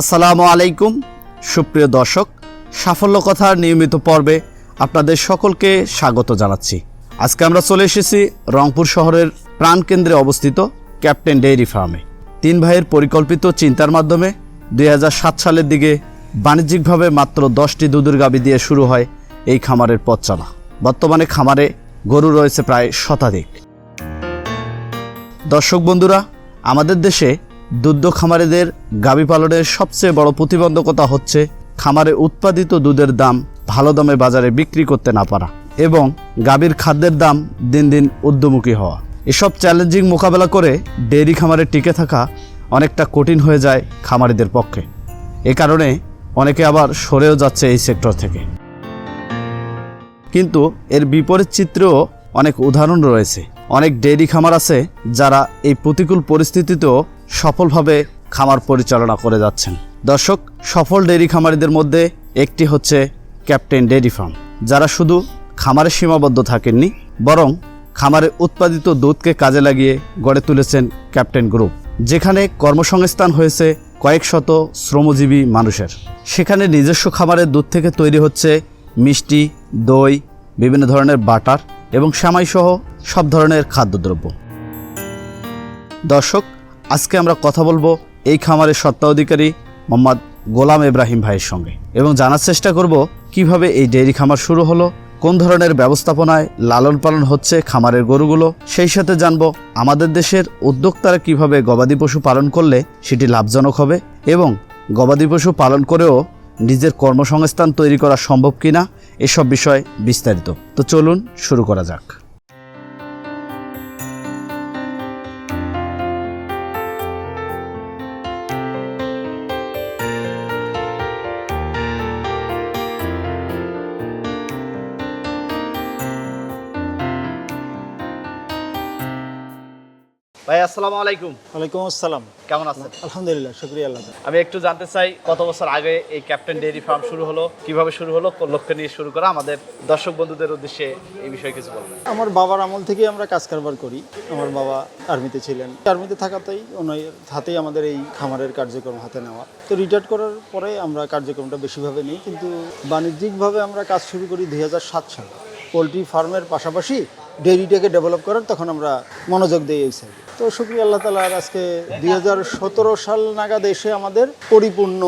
আসসালামু আলাইকুম। সুপ্রিয় দর্শক সাফল্য কথার নিয়মিত পর্বে আপনাদের সকলকে স্বাগত জানাচ্ছি। আজকে আমরা চলে এসেছি রংপুর শহরের প্রাণকেন্দ্রে অবস্থিত ক্যাপ্টেন ডেইরি ফার্মে। তিন ভাইয়ের পরিকল্পিত চিন্তার মাধ্যমে দুই হাজার সাত সালের দিকে বাণিজ্যিকভাবে মাত্র দশটি দুধের গাবি দিয়ে শুরু হয় এই খামারের পথ চলা। বর্তমানে খামারে গরু রয়েছে প্রায় শতাধিক। দর্শক বন্ধুরা, আমাদের দেশে দুগ্ধ খামারিদের গাভী পালনের সবচেয়ে বড় প্রতিবন্ধকতা হচ্ছে খামারে উৎপাদিত দুধের দাম ভালো দামে বাজারে বিক্রি করতে না পারা এবং গাভীর খাদ্যের দাম দিন দিন ঊর্ধ্বমুখী হওয়া। এসব চ্যালেঞ্জিং মোকাবেলা করে ডেয়ারি খামারে টিকে থাকা অনেকটা কঠিন হয়ে যায় খামারিদের পক্ষে। এ কারণে অনেকে আবার সরেও যাচ্ছে এই সেক্টর থেকে। কিন্তু এর বিপরীত চিত্রেও অনেক উদাহরণ রয়েছে। অনেক ডেইরি খামার আছে যারা এই প্রতিকূল পরিস্থিতিতেও সফলভাবে খামার পরিচালনা করে যাচ্ছেন। দর্শক, সফল ডেইরি খামারিদের মধ্যে একটি হচ্ছে ক্যাপ্টেন ডেইরি ফার্ম, যারা শুধু খামারে সীমাবদ্ধ থাকেননি, বরং খামারে উৎপাদিত দুধকে কাজে লাগিয়ে গড়ে তুলেছেন ক্যাপ্টেন গ্রুপ, যেখানে কর্মসংস্থান হয়েছে কয়েক শত শ্রমজীবী মানুষের। সেখানে নিজস্ব খামারের দুধ থেকে তৈরি হচ্ছে মিষ্টি, দই, বিভিন্ন ধরনের বাটার এবং সামাইসহ সব ধরনের খাদ্যদ্রব্য। দর্শক, আজকে আমরা কথা বলব এই খামারের সত্ত্বাধিকারী মোহাম্মদ গোলাম ইব্রাহিম ভাইয়ের সঙ্গে এবং জানার চেষ্টা করব কীভাবে এই ডেইরি খামার শুরু হলো, কোন ধরনের ব্যবস্থাপনায় লালন পালন হচ্ছে খামারের গরুগুলো, সেই সাথে জানব আমাদের দেশের উদ্যোক্তারা কীভাবে গবাদি পশু পালন করলে সেটি লাভজনক হবে এবং গবাদি পশু পালন করেও নিজের কর্মসংস্থান তৈরি করা সম্ভব কিনা এসব বিষয় বিস্তারিত। তো চলুন শুরু করা যাক। ভাই আসসালামু আলাইকুম। ওয়ালাইকুম আসসালাম। কেমন আছেন? আলহামদুলিল্লাহ শুক্রিয়া আল্লাহ। আমি একটু জানতে চাই কত বছর আগে এই ক্যাপ্টেন ডেইরি ফার্ম শুরু হলো কীভাবে শুরু হলো লক্ষ্য নিয়ে শুরু করা? আমাদের দর্শক বন্ধুদের উদ্দেশ্যে এই বিষয়ে কিছু বলবেন। আমার বাবার আমল থেকে আমরা কাজ কারবার করি। আমার বাবা আর্মিতে ছিলেন। আর্মিতে থাকাতেই ওনার হাতেই আমাদের এই খামারের কার্যক্রম হাতে নেওয়া। তো রিটায়ার্ড করার পরে আমরা কার্যক্রমটা বেশিভাবে নিই। কিন্তু বাণিজ্যিকভাবে আমরা কাজ শুরু করি দুই হাজার সাত সালে। পোলট্রি ফার্মের পাশাপাশি ডেয়ারিটাকে ডেভেলপ করার তখন আমরা মনোযোগ দিই এই সাইডে তো শুক্রিয়া আল্লাহ তালার আজকে দু হাজার সতেরো সাল নাগাদ এসে আমাদের পরিপূর্ণ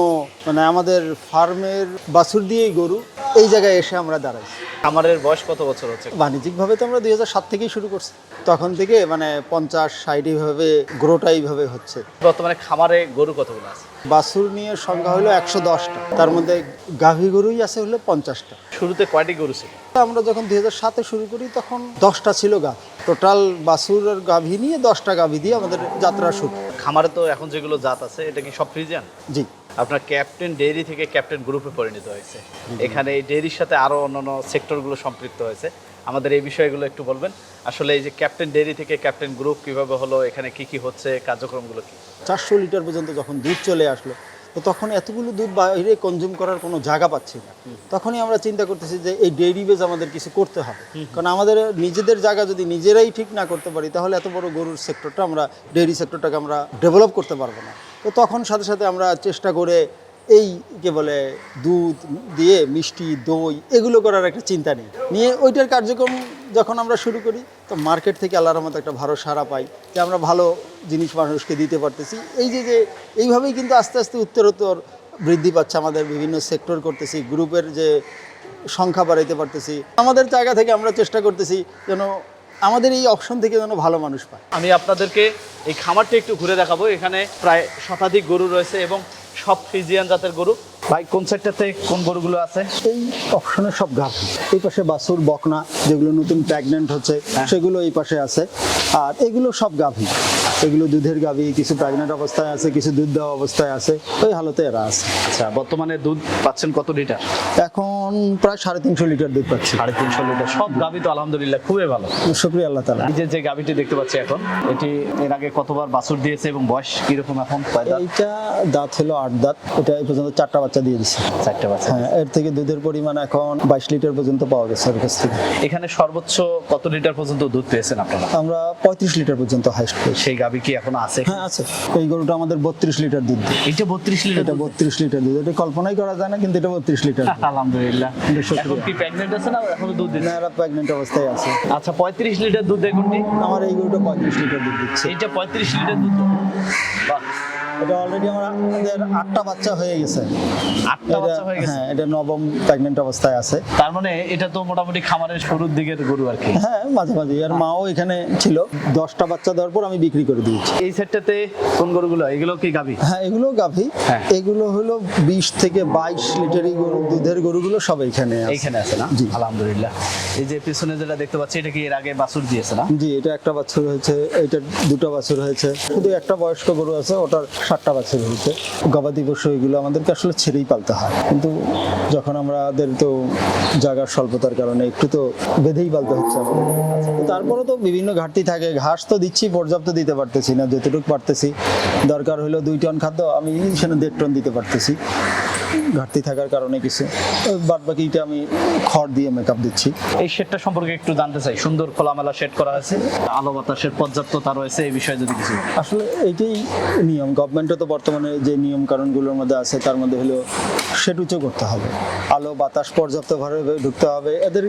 মানে আমাদের ফার্মের বাছুর দিয়েই গরু এই জায়গায় এসে আমরা দাঁড়াই খামারের বয়স কত বছর হচ্ছে? বাণিজ্যিকভাবে তো আমরা দুই সাত থেকেই শুরু করছি। তখন থেকে মানে পঞ্চাশ ষাট এইভাবে গ্রোটা এইভাবে হচ্ছে। বর্তমানে খামারে গরু কতগুলো আছে? বাছুর নিয়ে সংখ্যা হলো একশো দশটা। তার মধ্যে গাভী গরুই আছে হলো পঞ্চাশটা। শুরুতে কয়টি গরু ছিল? আমরা যখন দুই হাজার সাতে শুরু করি তখন দশটা ছিল গা। টোটাল বাছুর আর গাভী নিয়ে দশটা গাভী দিয়ে আমাদের যাত্রা শুরু। খামারে তো এখন যেগুলো জাত আছে এটা কি সব ফ্রিজিয়ান? জি। আপনার ক্যাপ্টেন ডেইরি থেকে ক্যাপ্টেন গ্রুপে পরিণত হয়েছে। এখানে এই ডেইরির সাথে আরও অন্যান্য সেক্টরগুলো সম্পৃক্ত হয়েছে। আমাদের এই বিষয়গুলো একটু বলবেন। আসলে এই যে ক্যাপ্টেন ডেইরি থেকে ক্যাপ্টেন গ্রুপ কীভাবে হলো এখানে কি কি হচ্ছে কার্যক্রমগুলো কি? চারশো লিটার পর্যন্ত যখন দুধ চলে আসলো তো তখন এতগুলো দুধ বাইরে কনজিউম করার কোনো জায়গা পাচ্ছি না। তখনই আমরা চিন্তা করতেছি যে এই ডেইরি বেজ আমাদের কিছু করতে হবে। কারণ আমাদের নিজেদের জায়গা যদি নিজেরাই ঠিক না করতে পারি তাহলে এত বড় গরুর সেক্টরটা আমরা ডেইরি সেক্টরটাকে আমরা ডেভেলপ করতে পারব না। তো তখন সাথে সাথে আমরা চেষ্টা করে এই কে বলে, দুধ দিয়ে মিষ্টি, দই এগুলো করার একটা চিন্তা নেই। নিয়ে ওইটার কার্যক্রম যখন আমরা শুরু করি, তো মার্কেট থেকে আল্লাহর মতো একটা ভালো সাড়া পাই যে আমরা ভালো জিনিস মানুষকে দিতে পারতেছি। এই যে যে এইভাবেই কিন্তু আস্তে আস্তে উত্তরোত্তর বৃদ্ধি পাচ্ছে আমাদের বিভিন্ন সেক্টর করতেছি গ্রুপের যে সংখ্যা বাড়াইতে পারতেছি। আমাদের জায়গা থেকে আমরা চেষ্টা করতেছি যেন আমাদের এই অপশন থেকে যেন ভালো মানুষ পায়। আমি আপনাদেরকে এই খামারটি একটু ঘুরে দেখাবো। এখানে প্রায় শতাধিক গরু রয়েছে এবং সব ফ্রিজিয়ান জাতের গরু। ভাই কোন সেক্টরতে কোন গরুগুলো আছে? এই অপশনের সব ঘাস এই পাশে বাছুর বকনা যেগুলো নতুন প্রেগনেন্ট হচ্ছে সেগুলো এই পাশে আছে। আর এগুলো সব গাভী। এগুলো দুধের গাভী কিছু প্রেগনেন্ট অবস্থায় আছে কিছু দুধ দেওয়া অবস্থায় আছে ওই হালতে এরা আছে। আচ্ছা বর্তমানে দুধ পাচ্ছেন কত লিটার? এখন প্রায় সাড়ে তিনশো লিটার দুধ পাচ্ছি। সাড়ে তিনশো লিটার। সব গাভি তো আলহামদুলিল্লাহ খুবই ভালো। শুক্রিয়া আল্লাহ তালা এই যে যে গাভিটি দেখতে পাচ্ছি এখন এটি এর আগে কতবার বাছুর দিয়েছে এবং বয়স কীরকম এখন? এইটা দাঁত হলো আট দাঁত। এটা এই পর্যন্ত চারটা বাচ্চা দিয়ে দিচ্ছে চারটা বাচ্চা হ্যাঁ এর থেকে দুধের পরিমাণ এখন বাইশ লিটার পর্যন্ত পাওয়া গেছে ওর কাছ থেকে। এখানে সর্বোচ্চ কত লিটার পর্যন্ত দুধ পেয়েছেন আপনারা? আমরা পঁয়ত্রিশ লিটার পর্যন্ত হাইস্ট সেই গাভি গাবি কি এখন আছে? হ্যাঁ আছে। এই গরুটা আমাদের বত্রিশ লিটার দুধ দেয়। এটা বত্রিশ লিটার এটা বত্রিশ লিটার দুধ। এটা কল্পনাই করা যায় না কিন্তু এটা বত্রিশ লিটার আলহামদুলিল্লাহ। এখন কি প্রেগনেন্ট আছে না এখন দুধ দিচ্ছে? না এরা প্রেগনেন্ট অবস্থায় আছে। আচ্ছা পঁয়ত্রিশ লিটার দুধ দেখুন আমার এই গরুটা পঁয়ত্রিশ লিটার দুধ দিচ্ছে। এটা পঁয়ত্রিশ লিটার দুধ? বাহ। এটা অলরেডি আমাদের আটটা বাচ্চা হয়ে গেছে। আটটা এটা বাচ্চা হয়ে গেছে? হ্যাঁ এটা নবম প্রেগনেন্ট অবস্থায় আছে। তার মানে এটা তো মোটামুটি খামারের শুরুর দিকের গরু আর কি? হ্যাঁ মাঝে মাঝে। আর মাও এখানে ছিল। দশটা বাচ্চা দেওয়ার পর আমি বিক্রি করে দিয়েছি। এই সেটটাতে কোন গরুগুলো? এগুলো কি গাবি হ্যাঁ এগুলো গাভী। হ্যাঁ। এগুলো হলো বিশ থেকে বাইশ লিটারই গরু দুধের গরুগুলো সব এখানে আছে। এইখানে আছে না? জি। আলহামদুলিল্লাহ। এই যে পিছনে যেটা দেখতে পাচ্ছি এটা কি এর আগে বাছুর দিয়েছে না? জি এটা একটা বাছুর হয়েছে এইটার দুটো বাছুর হয়েছে। শুধু একটা বয়স্ক গরু আছে ওটার সাতটা বাছুর হয়েছে গবাদি পশু এগুলো আমাদেরকে আসলে ছেড়েই পালতে হয়। কিন্তু যখন আমাদের তো জায়গার স্বল্পতার কারণে একটু তো বেঁধেই পালতে হচ্ছে তারপরে তো বিভিন্ন ঘাটতি থাকে। ঘাস তো দিচ্ছি, পর্যাপ্ত দিতে পারতেছি না। যতটুকু পারতেছি। দরকার হলো দুই টন খাদ্য আমি সেখানে দেড় টন দিতে পারতেছি। ঘাটতি থাকার কারণে কিছু বাদ বাকিটা আমি খড় দিয়ে মেকআপ দিচ্ছি। এই শেডটা সম্পর্কে একটু জানতে চাই। সুন্দর খোলামেলা শেড করা আছে। আলো বাতাসের পর্যাপ্ততা রয়েছে এই বিষয়ে যদি কিছু আসলে এইটাই নিয়ম। গভর্নমেন্টও তো বর্তমানে যে নিয়ম কানুনগুলোর মধ্যে আছে তার মধ্যে হলো শেড উঁচু করতে হবে। আলো বাতাস পর্যাপ্তভাবে ঢুকতে হবে। এদের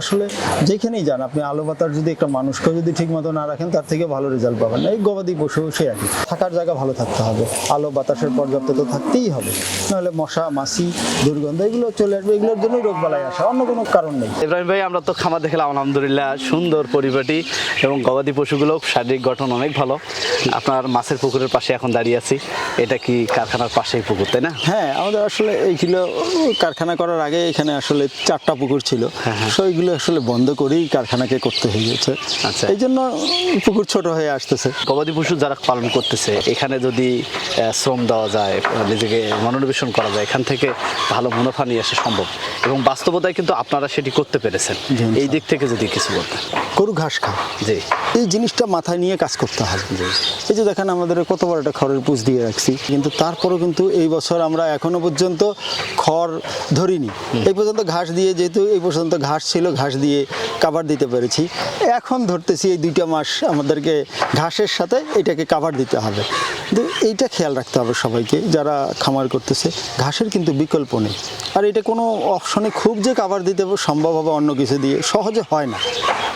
আসলে যেখানেই যান আপনি আলো বাতাস যদি একটা মানুষকে যদি ঠিক মতো না রাখেন তার থেকে ভালো রেজাল্ট পাবেন। এই গবাদি পশু সে একই। থাকার জায়গা ভালো থাকতে হবে। আলো বাতাসের পর্যাপ্ত তো থাকতেই হবে। নাহলে মশা মাছি দুর্গন্ধ এগুলো চলে আসবে এগুলোর জন্য রোগ বালাই আসে অন্য কোনো কারণ নেই। ইব্রাহিম ভাই আমরা তো খামার দেখলাম আলহামদুলিল্লাহ সুন্দর পরিপাটি এবং গবাদি পশুগুলো শারীরিক গঠন অনেক ভালো। আপনার মাছের পুকুরের পাশে এখন দাঁড়িয়ে আছি এটা কি কারখানার পাশেই পুকুর তাই না? হ্যাঁ আমাদের আসলে এইগুলো কারখানা করার আগে এখানে আসলে চারটা পুকুর ছিল। হ্যাঁ, হ্যাঁ। আসলে বন্ধ করেই কারখানাকে করতে হয়ে গেছে আচ্ছা। এই জন্য পুকুর ছোট হয়ে আসতেছে। গবাদি পশু যারা পালন করতেছে এখানে যদি শ্রম দেওয়া যায় নিজেকে মনোনিবেশন করা যায় এখান থেকে ভালো মুনাফা নিয়ে আসা সম্ভব। এবং বাস্তবতায় কিন্তু আপনারা সেটি করতে পেরেছেন। এই দিক থেকে যদি কিছু বলতেন। গরু ঘাস খায় জি। এই জিনিসটা মাথায় নিয়ে কাজ করতে হবে এই যে দেখেন আমাদের কত বড় একটা খড়ের পুষ দিয়ে রাখছি। কিন্তু তারপরেও কিন্তু এই বছর আমরা এখনও পর্যন্ত খড় ধরিনি। এই পর্যন্ত ঘাস দিয়ে যেহেতু এই পর্যন্ত ঘাস ছিল ঘাস দিয়ে কাভার দিতে পেরেছি। এখন ধরতেছি এই দুইটা মাস আমাদেরকে ঘাসের সাথে এটাকে কাভার দিতে হবে। কিন্তু এইটা খেয়াল রাখতে হবে সবাইকে যারা খামার করতেছে ঘাসের কিন্তু বিকল্প নেই। আর এটা কোনো অপশনে খুব যে কাভার দিতে সম্ভব হবে অন্য কিছু দিয়ে সহজে হয় না।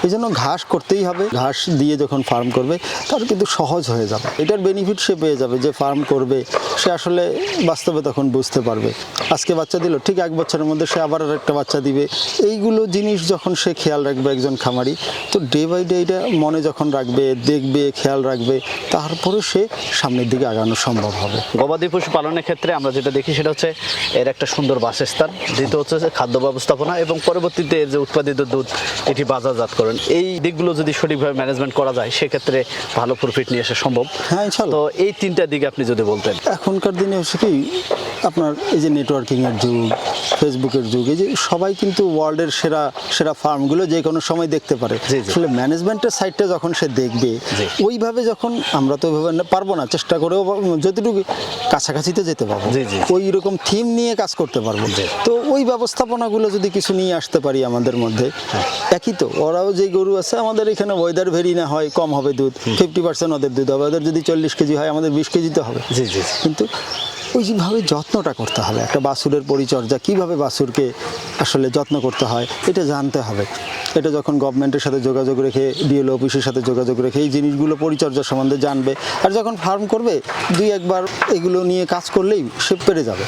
এই জন্য ঘাস করতেই হবে। ঘাস দিয়ে যখন ফার্ম করবে, তার কিন্তু সহজ হয়ে যাবে। এটার বেনিফিট সে পেয়ে যাবে যে ফার্ম করবে। সে আসলে বাস্তবে তখন বুঝতে পারবে। আজকে বাচ্চা দিল, ঠিক এক বছরের মধ্যে সে আবার একটা বাচ্চা দিবে। এইগুলো জিনিস যখন সে খেয়াল রাখবে একজন খামারি, তো ডে বাই ডে এটা মনে যখন রাখবে, দেখবে, খেয়াল রাখবে, তারপরে সে সামনের দিকে আগানো সম্ভব হবে। গবাদি পশু পালনের ক্ষেত্রে আমরা যেটা দেখি সেটা হচ্ছে এর একটা সুন্দর বাসস্থান। দ্বিতীয় হচ্ছে খাদ্য ব্যবস্থাপনা এবং পরবর্তীতে যে উৎপাদিত দুধ, এটি বাজারজাত করেন এই দিকগুলো যদি সঠিকভাবে ম্যানেজমেন্ট করা যায় সেক্ষেত্রে ভালো প্রফিট নিয়ে আসা সম্ভব হ্যাঁ তো এই তিনটা দিক আপনি যদি বলতেন এখনকার দিনে হচ্ছে কি আপনার এই যে নেটওয়ার্কিংয়ের যুগ ফেসবুকের যুগ এই যে সবাই কিন্তু ওয়ার্ল্ডের সেরা সেরা ফার্মগুলো যে কোনো সময় দেখতে পারে। আসলে ম্যানেজমেন্টের সাইডটা যখন সে দেখবে। ওইভাবে যখন আমরা তো ওইভাবে পারব না চেষ্টা করেও যতটুকু কাছাকাছিতে যেতে পারব। ওই রকম থিম নিয়ে কাজ করতে পারব। তো ওই ব্যবস্থাপনাগুলো যদি কিছু নিয়ে আসতে পারি আমাদের মধ্যে হ্যাঁ। একই তো ওরাও যে গরু আছে আমাদের এখানে ওয়েদার ভেরি না হয় কম হবে দুধ। ফিফটি পার্সেন্ট ওদের দুধ হবে। ওদের যদি চল্লিশ কেজি হয় আমাদের বিশ কেজি তো হবে। জি জি। কিন্তু ওইভাবে যত্নটা করতে হবে। একটা বাছুরের পরিচর্যা কীভাবে বাছুরকে আসলে যত্ন করতে হয় এটা জানতে হবে। এটা যখন গভর্নমেন্টের সাথে যোগাযোগ রেখে ডিএল অফিসের সাথে যোগাযোগ রেখে এই জিনিসগুলো পরিচর্যা সম্বন্ধে জানবে। আর যখন ফার্ম করবে দুই একবার এগুলো নিয়ে কাজ করলেই সে পেরে যাবে।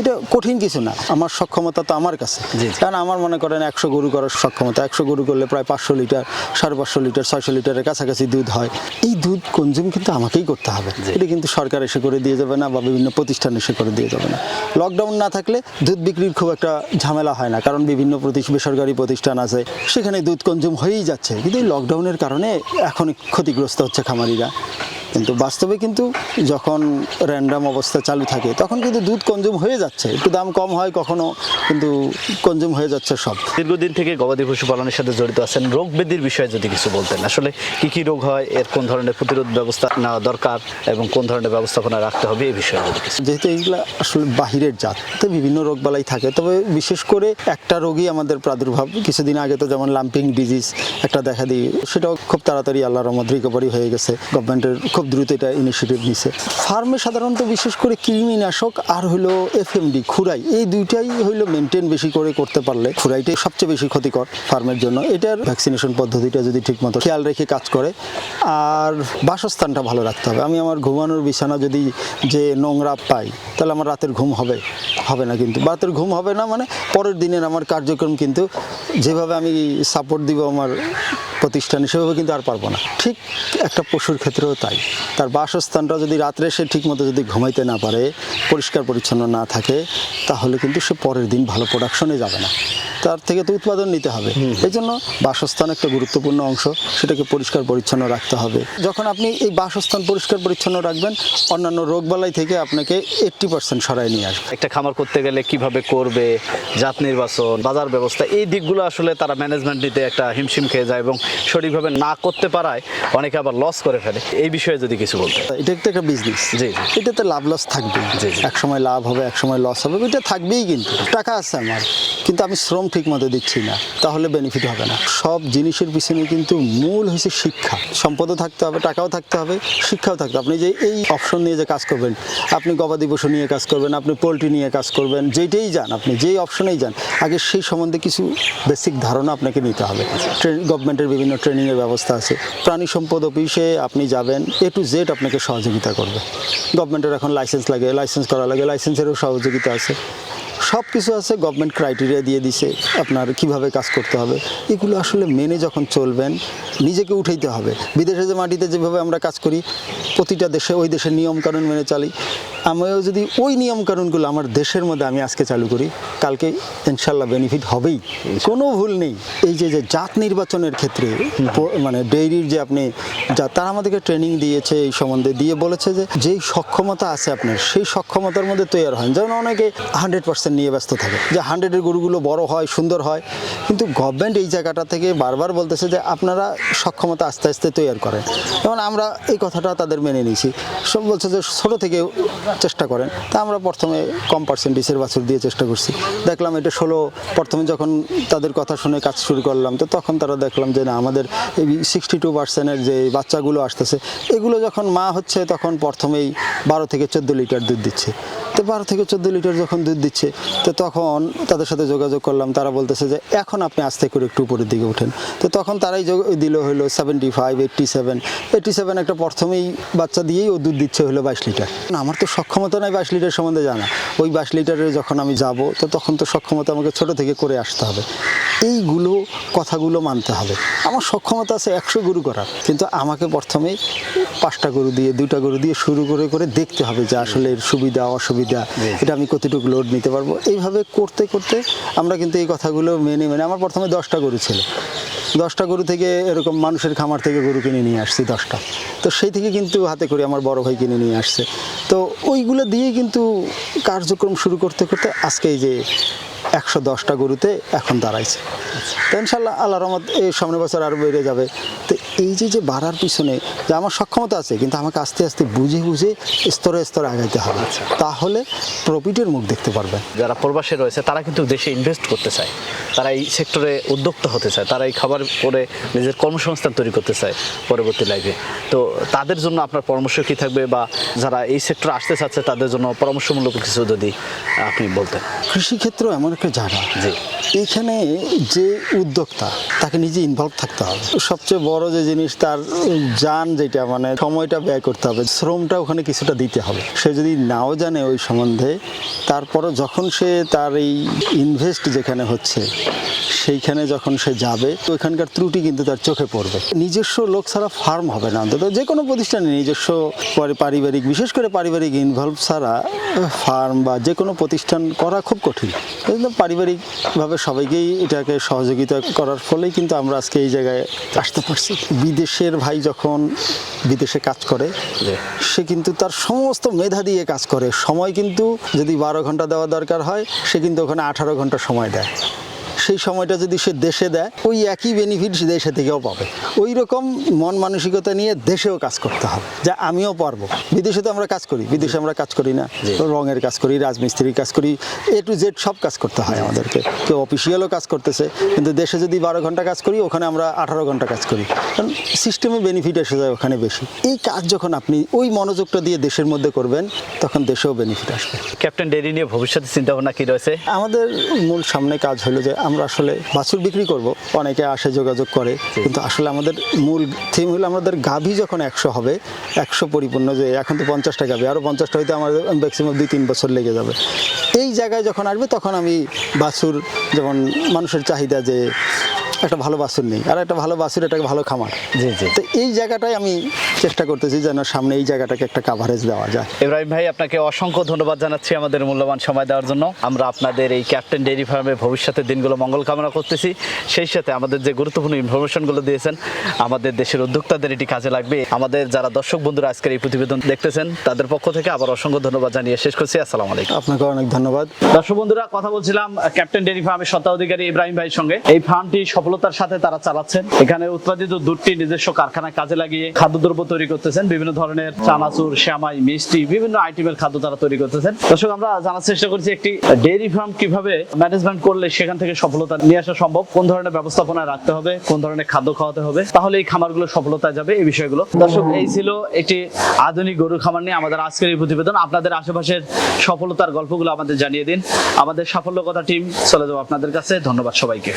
এটা কঠিন কিছু না। আমার সক্ষমতা তো আমার কাছে। কারণ আমার মনে করেন একশো গরু করার সক্ষমতা। একশো গরু করলে প্রায় পাঁচশো লিটার সাড়ে পাঁচশো লিটার ছয়শো লিটারের কাছাকাছি দুধ হয়। এই দুধ কনজিউম কিন্তু আমাকেই করতে হবে। এটা কিন্তু সরকার এসে করে দিয়ে যাবে না বা বিভিন্ন প্রতিষ্ঠান এসে করে দিয়ে যাবে না। লকডাউন না থাকলে দুধ বিক্রির খুব একটা ঝামেলা হয় না, কারণ বিভিন্ন বেসরকারি প্রতিষ্ঠান আছে, সেখানে দুধ কনজিউম হয়েই যাচ্ছে। কিন্তু এই লকডাউনের কারণে এখন ক্ষতিগ্রস্ত হচ্ছে খামারিরা। কিন্তু বাস্তবে কিন্তু যখন র্যান্ডাম অবস্থা চালু থাকে তখন কিন্তু দুধ কনজিউম হয়ে যাচ্ছে। একটু দাম কম হয় কখনো কিন্তু কনজিউম হয়ে যাচ্ছে সব। দীর্ঘদিন থেকে গবাদি পশু পালনের সাথে জড়িত আছেন রোগ ব্যাধির বিষয়ে যদি কিছু বলতেন আসলে কি কি রোগ হয় এর কোন ধরনের প্রতিরোধ ব্যবস্থা নেওয়া দরকার এবং কোন ধরনের ব্যবস্থাপনা রাখতে হবে এই বিষয়ে যদি কিছু। যেহেতু এইগুলা আসলে বাহিরের জাত তো বিভিন্ন রোগবালাই থাকে তবে বিশেষ করে একটা রোগই আমাদের প্রাদুর্ভাব। কিছুদিন আগে তো যেমন লাম্পিং ডিজিজ একটা দেখা দিই সেটাও খুব তাড়াতাড়ি আল্লাহর রহমত রিকভারি হয়ে গেছে। গভর্নমেন্টের খুব দ্রুত এটা ইনিশিয়েটিভ নিছে। ফার্মে সাধারণত বিশেষ করে কৃমিনাশক আর হলো এফএমডি খুরাই, এই দুইটাই হইল মেনটেন বেশি করে করতে পারলে খুরাইটাই সবচেয়ে বেশি ক্ষতিকর ফার্মের জন্য। এটার ভ্যাকসিনেশন পদ্ধতিটা যদি ঠিকমতো খেয়াল রেখে কাজ করে, আর বাসস্থানটা ভালো রাখতে হবে। আমি আমার ঘুমানোর বিছানা যদি যে নোংরা পাই, তাহলে আমার রাতের ঘুম হবে হবে না কিন্তু। রাতের ঘুম হবে না মানে পরের দিনের আমার কার্যক্রম কিন্তু যেভাবে আমি সাপোর্ট দিব আমার প্রতিষ্ঠানে হিসেবেও কিন্তু আর পারব না। ঠিক একটা পশুর ক্ষেত্রেও তাই। তার বাসস্থানটা যদি রাত্রে সে ঠিকমতো যদি ঘুমাইতে না পারে পরিষ্কার পরিচ্ছন্ন না থাকে, তাহলে কিন্তু সে পরের দিন ভালো প্রোডাকশনে যাবে না। তার থেকে তো উৎপাদন নিতে হবে। এই জন্য বাসস্থান একটা গুরুত্বপূর্ণ অংশ সেটাকে পরিষ্কার পরিচ্ছন্ন রাখতে হবে। যখন আপনি এই বাসস্থান পরিষ্কার পরিচ্ছন্ন রাখবেন অন্যান্য রোগবালাই থেকে আপনাকে এইট্টি পার্সেন্ট সরাই নিয়ে আসবে। একটা খামার করতে গেলে কীভাবে করবে জাত নির্বাচন বাজার ব্যবস্থা এই দিকগুলো আসলে তারা ম্যানেজমেন্ট নিতে একটা হিমশিম খেয়ে যায় এবং সঠিকভাবে না করতে পারায় অনেকে আবার লস করে ফেলে। এই বিষয়ে যদি কিছু বলতে এটা একটা একটা বিজনেস জি। এটাতে লাভ লস থাকবে। এক সময় লাভ হবে এক সময় লস হবে এটা থাকবেই কিন্তু। টাকা আছে আমার। কিন্তু আমি শ্রম ঠিক মতো দিচ্ছি না, তাহলে বেনিফিট হবে না। সব জিনিসের পিছনে কিন্তু মূল হচ্ছে শিক্ষা। সম্পদও থাকতে হবে, টাকাও থাকতে হবে, শিক্ষাও থাকতে আপনি যে এই অপশন নিয়ে যে কাজ করবেন, আপনি গবাদি পশু নিয়ে কাজ করবেন, আপনি পোলট্রি নিয়ে কাজ করবেন, যেইটাই যান, আপনি যেই অপশনেই যান, আগে সেই সম্বন্ধে কিছু বেসিক ধারণা আপনাকে নিতে হবে। গভর্নমেন্টের বিভিন্ন ট্রেনিংয়ের ব্যবস্থা আছে। প্রাণী সম্পদ অফিসে আপনি যাবেন এ টু জেড আপনাকে সহযোগিতা করবে। গভর্নমেন্টের এখন লাইসেন্স লাগে লাইসেন্স করা লাগে লাইসেন্সেরও সহযোগিতা আছে। সব কিছু আছে গভর্নমেন্ট ক্রাইটেরিয়া দিয়ে দিছে আপনার কীভাবে কাজ করতে হবে। এগুলো আসলে মেনে যখন চলবেন, নিজেকে উঠাইতে হবে। বিদেশে যে মাটিতে যেভাবে আমরা কাজ করি, প্রতিটা দেশে, ওই দেশের নিয়মকানুন মেনে চলি। আমিও যদি ওই নিয়মকানুনগুলো আমার দেশের মধ্যে আমি আজকে চালু করি কালকে ইনশাল্লাহ বেনিফিট হবেই। কোনো ভুল নেই। এই যে যে জাত নির্বাচনের ক্ষেত্রে মানে ডেইরির যে আপনি যা তারা আমাদেরকে ট্রেনিং দিয়েছে এই সম্বন্ধে দিয়ে বলেছে যে যেই সক্ষমতা আছে আপনার সেই সক্ষমতার মধ্যে তৈরি হয় যেমন অনেকে হান্ড্রেড পার্সেন্ট নিয়ে ব্যস্ত থাকে যে হান্ড্রেডের গরুগুলো বড় হয় সুন্দর হয় কিন্তু গভর্নমেন্ট এই জায়গাটা থেকে বারবার বলতেছে যে আপনারা সক্ষমতা আস্তে আস্তে তৈরি করেন। যেমন আমরা এই কথাটা তাদের মেনে নিয়েছি। সব বলছে যে ছোটো থেকে চেষ্টা করেন। তা আমরা প্রথমে কম পার্সেন্টেজের বাছুর দিয়ে চেষ্টা করছি। দেখলাম এটা ষোলো, প্রথমে যখন তাদের কথা শুনে কাজ শুরু করলাম, তো তখন তারা দেখলাম যে না, আমাদের এই সিক্সটি টু পার্সেন্টের যে বাচ্চাগুলো আসতেছে, এগুলো যখন মা হচ্ছে তখন প্রথমেই বারো থেকে চোদ্দ লিটার দুধ দিচ্ছে। তো বারো থেকে চোদ্দ লিটার যখন দুধ দিচ্ছে, তো তখন তাদের সাথে যোগাযোগ করলাম, তারা বলতেছে যে এখন আপনি আস্তে করে একটু উপরের দিকে ওঠেন তো তখন তারাই যোগ, দিল হলো seventy five eighty seven eighty seven একটা প্রথমেই বাচ্চা দিয়েই ও দুধ দিচ্ছে হলো বাইশ লিটার। আমার তো সক্ষমতা নাই বাইশ লিটার সম্বন্ধে জানা। ওই বাইশ লিটারে যখন আমি যাব তো তখন তো সক্ষমতা আমাকে ছোট থেকে করে আসতে হবে। এইগুলো কথাগুলো মানতে হবে। আমার সক্ষমতা আছে একশো গরু করার। কিন্তু আমাকে প্রথমে পাঁচটা গরু দিয়ে দুইটা গরু দিয়ে শুরু করে করে দেখতে হবে যে আসলে এর সুবিধা অসুবিধা এটা আমি কতটুকু লোড নিতে পারব। এইভাবে করতে করতে আমরা কিন্তু এই কথাগুলো মেনে মেনে আমার প্রথমে দশটা গরু ছিল। দশটা গরু থেকে এরকম মানুষের খামার থেকে গরু কিনে নিয়ে আসছি দশটা। তো সেই থেকে কিন্তু হাতে করে আমার বড় ভাই কিনে নিয়ে আসছে। তো ওইগুলো দিয়ে কিন্তু কার্যক্রম শুরু করতে করতে আজকে এই যে একশো দশটা গরুতে এখন দাঁড়াইছে। তো ইনশাল্লাহ আল্লাহ রহমত এই সামনের বছর আরও বেড়ে যাবে। তো এই যে যে বাড়ার পিছনে যে আমার সক্ষমতা আছে কিন্তু আমাকে আস্তে আস্তে বুঝে বুঝে স্তরে স্তরে আগাইতে হবে। তাহলে প্রফিটের মুখ দেখতে পারবেন। যারা প্রবাসে রয়েছে তারা কিন্তু দেশে ইনভেস্ট করতে চায়। তারা এই সেক্টরে উদ্যোক্তা হতে চায় তারা এই খাবার করে নিজের কর্মসংস্থান তৈরি করতে চায় পরবর্তী লাইফে তো তাদের জন্য আপনার পরামর্শ কী থাকবে বা যারা এই সেক্টরে আসতে চাচ্ছে তাদের জন্য পরামর্শমূলক কিছু যদি আপনি বলতেন। কৃষিক্ষেত্র এমন একটা জায়গা। যে এইখানে যে উদ্যোক্তা তাকে নিজে ইনভলভ থাকতে হবে। সবচেয়ে বড় যে জিনিস তার যান যেটা মানে সময়টা ব্যয় করতে হবে শ্রমটা ওখানে কিছুটা দিতে হবে। সে যদি নাও জানে ওই সম্বন্ধে তারপরও যখন সে তার এই ইনভেস্ট যেখানে হচ্ছে সেইখানে যখন সে যাবে তো এখানকার ত্রুটি কিন্তু তার চোখে পড়বে। নিজস্ব লোক ছাড়া ফার্ম হবে না। অন্তত যে কোনো প্রতিষ্ঠানে নিজস্ব পরি- পারিবারিক বিশেষ করে পারিবারিক ইনভলভ ছাড়া ফার্ম বা যে কোনো প্রতিষ্ঠান করা খুব কঠিন। পারিবারিকভাবে সবাইকেই এটাকে সহযোগিতা করার ফলেই কিন্তু আমরা আজকে এই জায়গায় আসতে পারছি। বিদেশের ভাই যখন বিদেশে কাজ করে সে কিন্তু তার সমস্ত মেধা দিয়ে কাজ করে। সময় কিন্তু যদি বারো ঘণ্টা দেওয়া দরকার হয় সে কিন্তু ওখানে আঠারো ঘণ্টা সময় দেয়। সেই সময়টা যদি সে দেশে দেয় ওই একই বেনিফিট সে দেশে থেকেও পাবে। ওই রকম মন মানসিকতা নিয়ে দেশেও কাজ করতে হবে। যা আমিও পারব। বিদেশে তো আমরা কাজ করি। বিদেশে আমরা কাজ করি না। রঙের কাজ করি রাজমিস্ত্রির কাজ করি এ টু জেড সব কাজ করতে হয় আমাদেরকে। কেউ অফিসিয়ালও কাজ করতেছে কিন্তু দেশে যদি বারো ঘণ্টা কাজ করি ওখানে আমরা আঠারো ঘণ্টা কাজ করি। কারণ সিস্টেমে বেনিফিট এসে যায় ওখানে বেশি। এই কাজ যখন আপনি ওই মনোযোগটা দিয়ে দেশের মধ্যে করবেন তখন দেশেও বেনিফিট আসবে। ক্যাপ্টেন ডেরি নিয়ে ভবিষ্যতে চিন্তা ভাবনা কি রয়েছে? আমাদের মূল সামনে কাজ হলো যে আমরা আসলে বাছুর বিক্রি করব। অনেকে আসে যোগাযোগ করে। কিন্তু আসলে আমাদের মূল থিম হলো আমাদের গাভী যখন একশো হবে একশো পরিপূর্ণ যে এখন তো পঞ্চাশটা গাভী আরও পঞ্চাশটা হইতে আমাদের ম্যাক্সিমাম দুই তিন বছর লেগে যাবে। এই জায়গায় যখন আসবে তখন আমি বাছুর যেমন মানুষের চাহিদা যে একটা ভালো বাছুর নেই আর একটা ভালো বাছুর একটা ভালো খামার। জি জি। তো এই জায়গাটাই আমি চেষ্টা করতেছি যেন সামনে এই জায়গাটাকে একটা কাভারেজ দেওয়া যায়। ইব্রাহিম ভাই আপনাকে অসংখ্য ধন্যবাদ জানাচ্ছি আমাদের মূল্যবান সময় দেওয়ার জন্য। আমরা আপনাদের এই ক্যাপ্টেন ডেইরি ফার্মের ভবিষ্যতের দিনগুলো মঙ্গল কামনা করতেছি। সেই সাথে আমাদের যে গুরুত্বপূর্ণ ইনফরমেশনগুলো দিয়েছেন আমাদের দেশের উদ্যোক্তাদের এটি কাজে লাগবে। আমাদের যারা দর্শক বন্ধুরা আজকের এই প্রতিবেদন দেখতেছেন তাদের পক্ষ থেকে আবার অসংখ্য ধন্যবাদ জানিয়ে শেষ করছি। আসসালামু আলাইকুম। আপনাকে অনেক ধন্যবাদ। দর্শক বন্ধুরা কথা বলছিলাম ক্যাপ্টেন ডেরি ফার্মের স্বত্বাধিকারী ইব্রাহিম ভাইয়ের সঙ্গে। এই ফার্মটি সফলতার সাথে তারা চালাচ্ছেন। এখানে উৎপাদিত দুধটি নিজস্ব কারখানায় কাজে লাগিয়ে খাদ্যদ্রব্য তৈরি করতেছেন। বিভিন্ন ধরনের চানাচুর, শ্যামাই, মিষ্টি, বিভিন্ন আইটেমের খাদ্য তারা তৈরি করতেছেন। দর্শক, আমরা জানার চেষ্টা করছি একটি ডেইরি ফার্ম কীভাবে ম্যানেজমেন্ট করলে সেখান থেকে সফলতা নিয়ে আসা সম্ভব, কোন ধরনের ব্যবস্থাপনা রাখতে হবে, কোন ধরনের খাদ্য খাওয়াতে হবে, তাহলে এই খামারগুলো সফলতা যাবে এই বিষয়গুলো। দর্শক, এই ছিল একটি আধুনিক গরুর খামার নিয়ে আমাদের আজকের এই প্রতিবেদন। আপনাদের আশেপাশের সফলতার গল্পগুলো আমাদের জানিয়ে দিন। আমাদের সাফল্য কথা টিম চলে যাব আপনাদের কাছে। ধন্যবাদ সবাইকে।